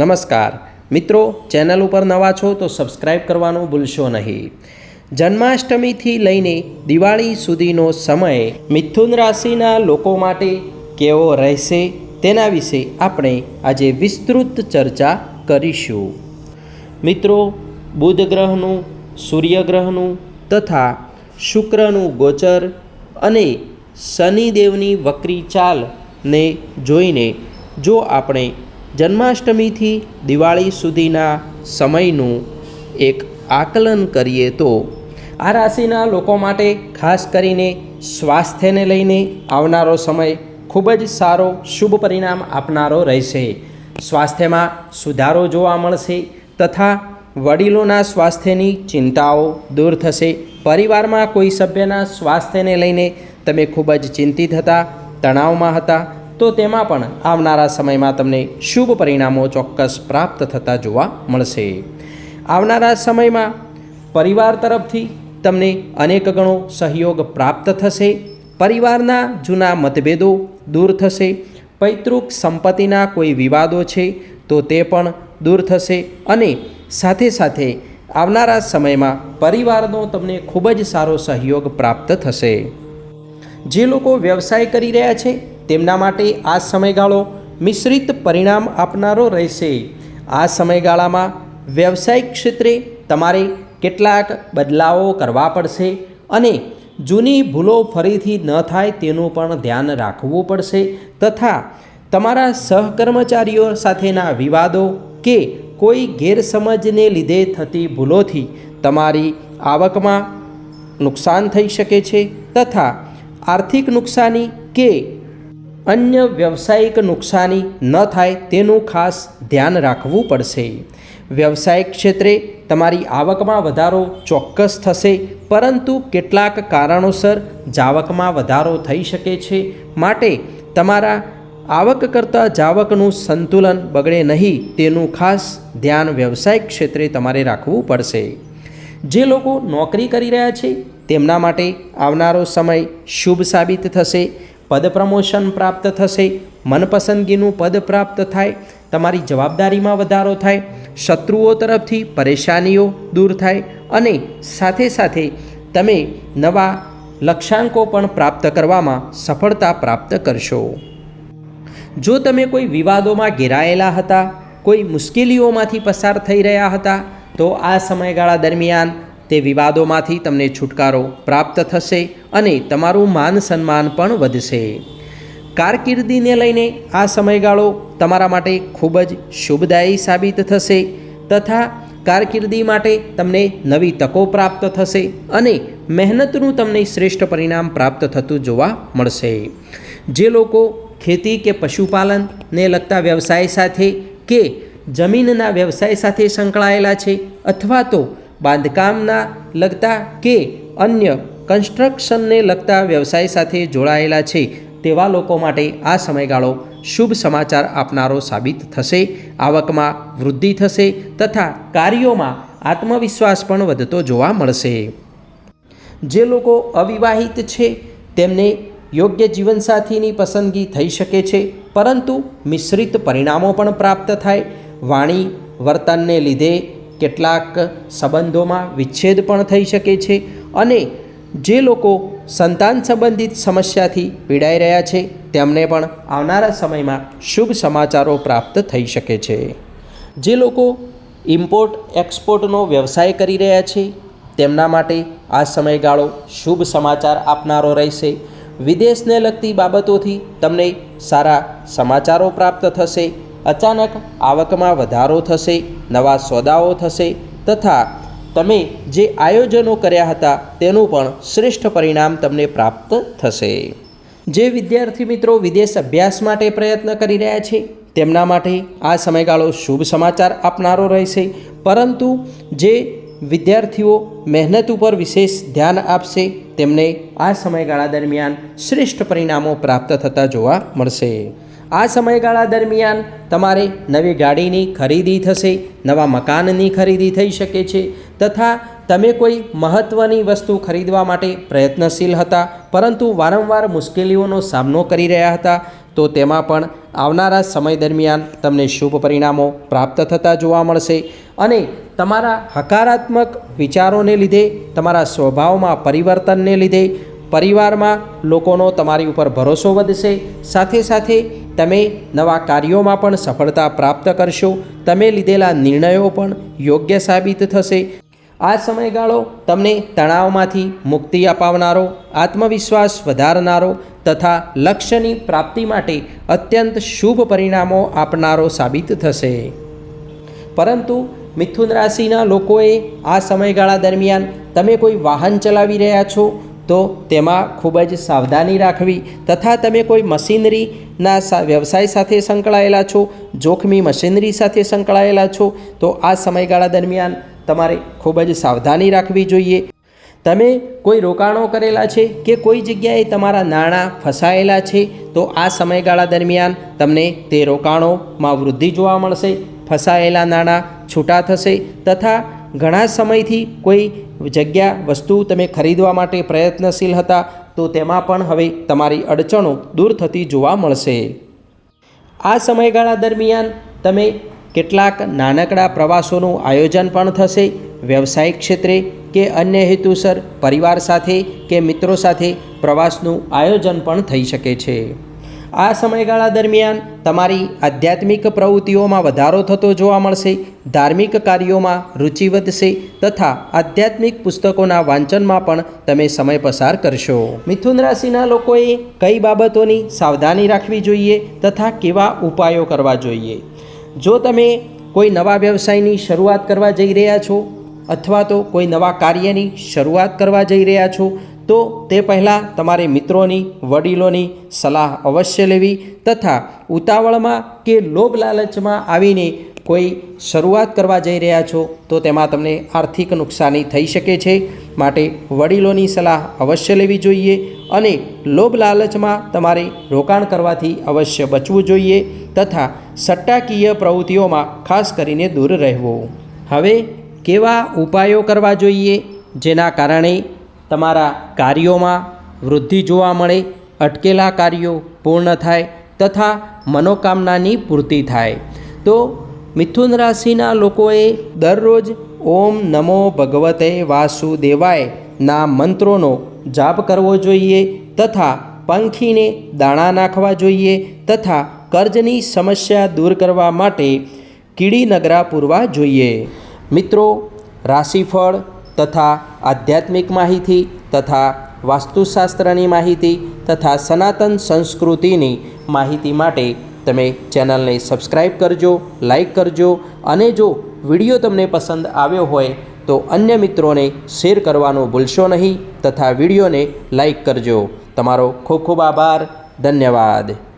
નમસ્કાર. મિત્રો, ચેનલ ઉપર નવા છો તો સબસ્ક્રાઈબ કરવાનું ભૂલશો નહીં. જન્માષ્ટમીથી લઈને દિવાળી સુધીનો સમય મિથુન રાશિના લોકો માટે કેવો રહેશે તેના વિશે આપણે આજે વિસ્તૃત ચર્ચા કરીશું. મિત્રો, બુધ ગ્રહનું સૂર્યગ્રહનું તથા શુક્રનું ગોચર અને શનિદેવની વક્રી ચાલને જોઈને જો આપણે જન્માષ્ટમીથી દિવાળી સુધીના સમયનું એક આકલન કરીએ તો આ રાશિના લોકો માટે ખાસ કરીને સ્વાસ્થ્યને લઈને આવનારો સમય ખૂબ જ સારો, શુભ પરિણામ આપનારો રહેશે. સ્વાસ્થ્યમાં સુધારો જોવા મળશે તથા વડીલોના સ્વાસ્થ્યની ચિંતાઓ દૂર થશે. પરિવારમાં કોઈ સભ્યના સ્વાસ્થ્યને લઈને તમે ખૂબ જ ચિંતિત હતા, તણાવમાં હતા તો તેમાં પણ આવનારા સમયમાં તમને શુભ પરિણામો ચોક્કસ પ્રાપ્ત થતા જોવા મળશે. આવનારા સમયમાં પરિવાર તરફથી તમને અનેક ગણો સહયોગ પ્રાપ્ત થશે. પરિવારના જૂના મતભેદો દૂર થશે. પૈતૃક સંપત્તિના કોઈ વિવાદો છે તો તે પણ દૂર થશે. અને સાથે સાથે આવનારા સમયમાં પરિવારનો તમને ખૂબ જ સારો સહયોગ પ્રાપ્ત થશે. જે લોકો વ્યવસાય કરી રહ્યા છે તેમના માટે આ સમયગાળો મિશ્રિત પરિણામ આપનારો રહેશે. આ સમયગાળામાં વ્યવસાયિક ક્ષેત્રે તમારે કેટલાક બદલાવો કરવા પડશે અને જૂની ભૂલો ફરીથી ન થાય તેનું પણ ધ્યાન રાખવું પડશે તથા તમારા સહકર્મચારીઓ સાથેના વિવાદો કે કોઈ ગેરસમજને લીધે થતી ભૂલોથી તમારી આવકમાં નુકસાન થઈ શકે છે તથા આર્થિક નુકસાની કે અન્ય વ્યવસાયિક નુકસાની ન થાય તેનું ખાસ ધ્યાન રાખવું પડશે. વ્યવસાયિક ક્ષેત્રે તમારી આવકમાં વધારો ચોક્કસ થશે, પરંતુ કેટલાક કારણોસર જાવકમાં વધારો થઈ શકે છે. માટે તમારા આવક કરતાં જાવકનું સંતુલન બગડે નહીં, તેનું ખાસ ધ્યાન વ્યવસાયિક ક્ષેત્રે તમારે રાખવું પડશે. જે લોકો નોકરી કરી રહ્યા છે, તેમના માટે આવનારો સમય શુભ સાબિત થશે. પદ પ્રમોશન પ્રાપ્ત થશે, મનપસંદગીનું પદ પ્રાપ્ત થાય, તમારી જવાબદારીમાં વધારો થાય, શત્રુઓ તરફથી પરેશાનીઓ દૂર થાય અને સાથે સાથે તમે નવા લક્ષ્યાંકો પણ પ્રાપ્ત કરવામાં સફળતા પ્રાપ્ત કરશો. જો તમે કોઈ વિવાદોમાં ઘેરાયેલા હતા, કોઈ મુશ્કેલીઓમાંથી પસાર થઈ રહ્યા હતા, તો આ સમયગાળા દરમિયાન તે વિવાદોમાંથી તમને છુટકારો પ્રાપ્ત થશે અને તમારું માન સન્માન પણ વધશે. કારકિર્દીને લઈને આ સમયગાળો તમારા માટે ખૂબ જ શુભદાયી સાબિત થશે તથા કારકિર્દી માટે તમને નવી તકો પ્રાપ્ત થશે અને મહેનતનું તમને શ્રેષ્ઠ પરિણામ પ્રાપ્ત થતું જોવા મળશે. જે લોકો ખેતી કે પશુપાલનને લગતા વ્યવસાય સાથે કે જમીનના વ્યવસાય સાથે સંકળાયેલા છે અથવા તો બાંધકામના લગતા કે અન્ય કન્સ્ટ્રક્શનને લગતા વ્યવસાય સાથે જોડાયેલા છે તેવા લોકો માટે આ સમયગાળો શુભ સમાચાર આપનારો સાબિત થશે. આવકમાં વૃદ્ધિ થશે તથા કાર્યોમાં આત્મવિશ્વાસ પણ વધતો જોવા મળશે. જે લોકો અવિવાહિત છે તેમને યોગ્ય જીવનસાથીની પસંદગી થઈ શકે છે, પરંતુ મિશ્રિત પરિણામો પણ પ્રાપ્ત થાય. વાણી વર્તનને લીધે કેટલાક સંબંધોમાં વિચ્છેદ પણ થઈ શકે છે અને જે લોકો સંતાન સંબંધિત સમસ્યાથી પીડાઈ રહ્યા છે, તેમને પણ આવનારા સમયમાં શુભ સમાચારો પ્રાપ્ત થઈ શકે છે. જે લોકો ઇમ્પોર્ટ, એક્સપોર્ટનો વ્યવસાય કરી રહ્યા છે, તેમના માટે આ સમયગાળો શુભ સમાચાર આપનારો રહેશે. વિદેશને લગતી બાબતોથી તમને સારા સમાચારો પ્રાપ્ત થશે, અચાનક આવકમાં વધારો થશે નવા સોદાઓ થશે તથા તમે જે આયોજનો કર્યા હતા તેનું પણ શ્રેષ્ઠ પરિણામ તમને પ્રાપ્ત થશે. જે વિદ્યાર્થી મિત્રો વિદેશ અભ્યાસ માટે પ્રયત્ન કરી રહ્યા છે, તેમના માટે આ સમયગાળો શુભ સમાચાર આપનારો રહેશે. પરંતુ જે વિદ્યાર્થીઓ મહેનત ઉપર વિશેષ ધ્યાન આપશે, તેમને આ સમયગાળા દરમિયાન શ્રેષ્ઠ પરિણામો પ્રાપ્ત થતા જોવા મળશે. આ સમયગાળા દરમિયાન તમારે નવી ગાડીની ખરીદી થશે, નવા મકાનની ખરીદી થઈ શકે છે, તથા તમે કોઈ મહત્ત્વની વસ્તુ ખરીદવા માટે પ્રયત્નશીલ હતા, પરંતુ વારંવાર મુશ્કેલીઓનો સામનો કરી રહ્યા હતા, તો તેમાં પણ આવનારા સમય દરમિયાન તમને શુભ પરિણામો પ્રાપ્ત થતા જોવા મળશે અને તમારા હકારાત્મક વિચારોને લીધે, તમારા સ્વભાવમાં પરિવર્તનને લીધે, પરિવારમાં લોકોનો તમારી ઉપર ભરોસો વધશે, સાથે સાથે તમે નવા કાર્યોમાં પણ સફળતા પ્રાપ્ત કરશો. તમે લીધેલા નિર્ણયો પણ યોગ્ય સાબિત થશે. આ સમયગાળો તમને તણાવમાંથી મુક્તિ અપાવનારો, આત્મવિશ્વાસ વધારનારો તથા લક્ષ્યની પ્રાપ્તિ માટે અત્યંત શુભ પરિણામો આપનારો સાબિત થશે. પરંતુ મિથુન રાશિના લોકોએ આ સમયગાળા દરમિયાન તમે કોઈ વાહન ચલાવી રહ્યા છો? તો તેમાં ખૂબ જ સાવધાની રાખવી તથા તમે કોઈ મશીનરીના વ્યવસાય સાથે સંકળાયેલા છો, જોખમી મશીનરી સાથે સંકળાયેલા છો, તો આ સમયગાળા દરમિયાન તમારે ખૂબ જ સાવધાની રાખવી જોઈએ. તમે કોઈ રોકાણો કરેલા છે કે કોઈ જગ્યાએ તમારા નાણાં ફસાયેલા છે, તો આ સમયગાળા દરમિયાન તમને તે રોકાણોમાં વૃદ્ધિ જોવા મળશે, ફસાયેલા નાણાં છૂટા થશે તથા ઘણા સમયથી કોઈ જગ્યા, વસ્તુ તમે ખરીદવા માટે પ્રયત્નશીલ હતા, તો તેમાં પણ હવે તમારી અડચણો દૂર થતી જોવા મળશે. આ સમયગાળા દરમિયાન તમે કેટલાક નાનકડા પ્રવાસોનું આયોજન પણ થશે, વ્યવસાયિક ક્ષેત્રે કે અન્ય હેતુસર પરિવાર સાથે કે મિત્રો સાથે પ્રવાસનું આયોજન પણ થઈ શકે છે. આ સમયગાળા દરમિયાન તમારી આધ્યાત્મિક પ્રવૃત્તિઓમાં વધારો થતો જોવા મળશે, ધાર્મિક કાર્યોમાં રુચિ વધશે તથા આધ્યાત્મિક પુસ્તકોના વાંચનમાં પણ તમે સમય પસાર કરશો. મિથુન રાશિના લોકોએ કઈ બાબતોની સાવધાની રાખવી જોઈએ તથા કેવા ઉપાયો કરવા જોઈએ? જો તમે કોઈ નવા વ્યવસાયની શરૂઆત કરવા જઈ રહ્યા છો અથવા તો કોઈ નવા કાર્યની શરૂઆત કરવા જઈ રહ્યા છો તો તે પહેલાં તમારે મિત્રોની, વડીલોની સલાહ અવશ્ય લેવી તથા ઉતાવળમાં કે લોભ લાલચમાં આવીને કોઈ શરૂઆત કરવા જઈ રહ્યા છો તો તેમાં તમને આર્થિક નુકસાની થઈ શકે છે. માટે વડીલોની સલાહ અવશ્ય લેવી જોઈએ અને લોભ લાલચમાં તમારે રોકાણ કરવાથી અવશ્ય બચવું જોઈએ તથા સટ્ટાકીય પ્રવૃત્તિઓમાં ખાસ કરીને દૂર રહેવું. હવે કેવા ઉપાયો કરવા જોઈએ? જેના કારણે તમારા કાર્યોમાં વૃદ્ધિ જોવા મળે, અટકેલા કાર્યો પૂર્ણ થાય તથા મનોકામનાની પૂર્તિ થાય. તો મિથુન રાશિના લોકોએ દરરોજ ઓમ નમો ભગવતે વાસુદેવાય ના મંત્રોનો જાપ કરવો જોઈએ તથા પંખીને દાણા નાખવા જોઈએ તથા કર્જની સમસ્યા દૂર કરવા માટે કીડી નગરા પૂરવા જોઈએ. મિત્રો, રાશિફળ તથા આધ્યાત્મિક માહિતી તથા વાસ્તુશાસ્ત્રની માહિતી તથા સનાતન સંસ્કૃતિની માહિતી માટે તમે ચેનલને સબસ્ક્રાઈબ કરજો લાઈક કરજો અને જો વીડિયો તમને પસંદ આવ્યો હોય તો અન્ય મિત્રોને શેર કરવાનું ભૂલશો નહીં તથા વિડીયોને લાઈક કરજો. તમારો ખૂબ ખૂબ આભાર. ધન્યવાદ.